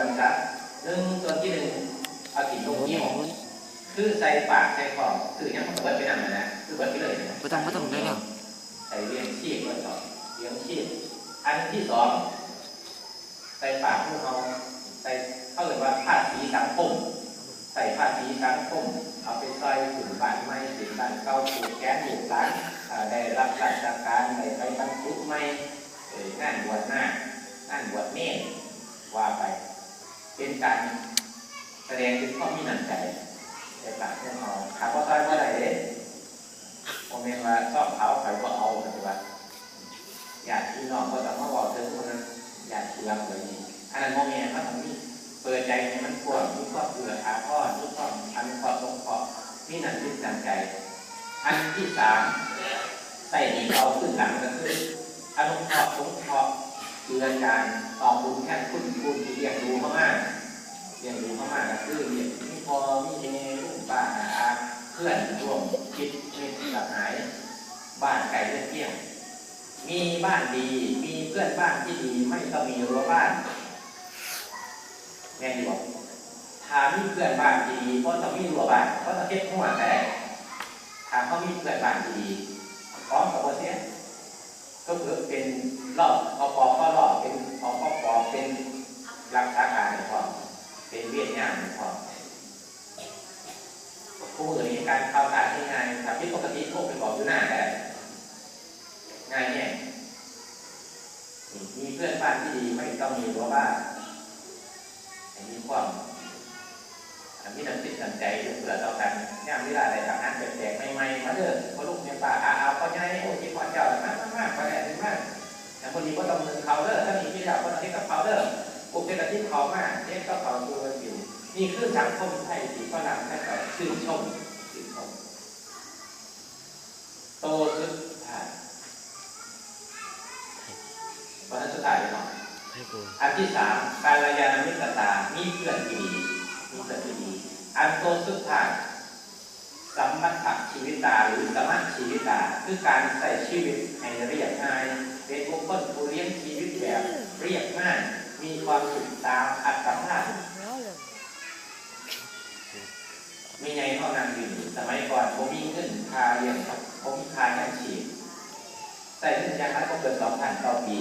ส่วนครับหนึ่งส่วนที่หนึ่งเอาถิ่นลงหมุนเกี่ยวหมุนคือใส่ปากใส่คอคือยังมันก็เบิดไปนั่นนะนะคือเบิดไปเลยนะไม่ต้องไม่ต้องได้แล้วใส่เลี้ยงชีพก็ต่อเลี้ยงชีพอันที่สองใส่ปากพวกเราใส่เขาเรียกว่าภาษีสังคมใส่ภาษีสังคมเอาไปซอยถึงบ้านไม่ถึงบ้านเก่าถูกแก้ถูกล้างอ่าได้รับราชการได้ไปบรรจุไม่เอ่องานบวชหน้างานบวชเนตรว่าไป เป็นการแสดงถึงความมีน้ำใจในปากพวกเราถามว่าซอยว่าไรเด้โมเมนต์ว่าชอบเขาใครก็เอาปฏิบัติญาติพี่น้องก็ต้องมาบอกถึงคนนั้นญาติเชื่อเลยดีอันนั้นโมเมนต์เขาต้องมีเปิดใจให้มันกว้างมีความเบื่ออาพ่อมีความอันขอบสงเครามีหนังยึดหนังใจ อันที่สามใส่ดีเอาขึ้นหลังก็คืออนุเคราะห์สงเคราะห์ เจือจานตอบบุญแค่คุณคุณที่เรียนรู้มากๆเรียนรู้มากๆก็คือเรียนมีพอมีเอลูกป้าอาเพื่อนร่วมคิดมิตรสหายบ้านไก่เรื่องเที่ยงมีบ้านดีมีเพื่อนบ้านที่ดีไม่ต้องมีรั้วบ้านแม่ดีบอกถามมีเพื่อนบ้านดีเพราะต้องมีรั้วบ้านเพราะต้องเก็บหัวแต่ถามเขามีเพื่อนบ้านดีพร้อมกับเซียก็คือเป็นรอบ เป็นเวียดนามในพอมผู้อื่นในการเข้าสารง่ายๆครับที่ปกติพวกเป็นบอกอยู่หน้าแต่งายเนี่ยมีเพื่อนบ้านที่ดีไม่ต้องมีรั้วบ้านมีความอันนี้น้ำติดน้ำใจเพื่อเรากันย่ามเวลาใดทำงานแปลกๆใหม่ๆมาเด้อพอลูกเนี่ยป่าอาเอาก็ย้ายโอ้ที่พ่อเจ้ามากมากไปแอบมากแต่คนนี้ก็ต้องมือเขาเด้อถ้ามีที่เราก็ต้องเทกับเขาเด้อปลุกเป็นอาชีพเขามากเทกับเขาตัวอ นี่คือสังคมไทยที่ฝรั่งนั่นก็ชื่นชมชื่นชมโตสุดท้ายวันสุดท้ายเนาะให้กูอันที่สามการระยานมิตรตามีเพื่อนที่ดีมีเพื่อนที่ดีอันโตสุดท้ายสัมมัตถชีวิตาหรือสมัคชีวิตตาคือการใส่ชีวิตให้เรียบง่ายเป็นบุคคลผู้เลี้ยงชีวิตแบบเรียบง่ายมีความสุขตามอัตภาพ มีไงเท่านั้นอยู่สมัยก่อนผมมีเงินพาเรียนครับผมมีค่าย่างชีดใส่เงินยางนั้นก็เกินสองพันต่อปี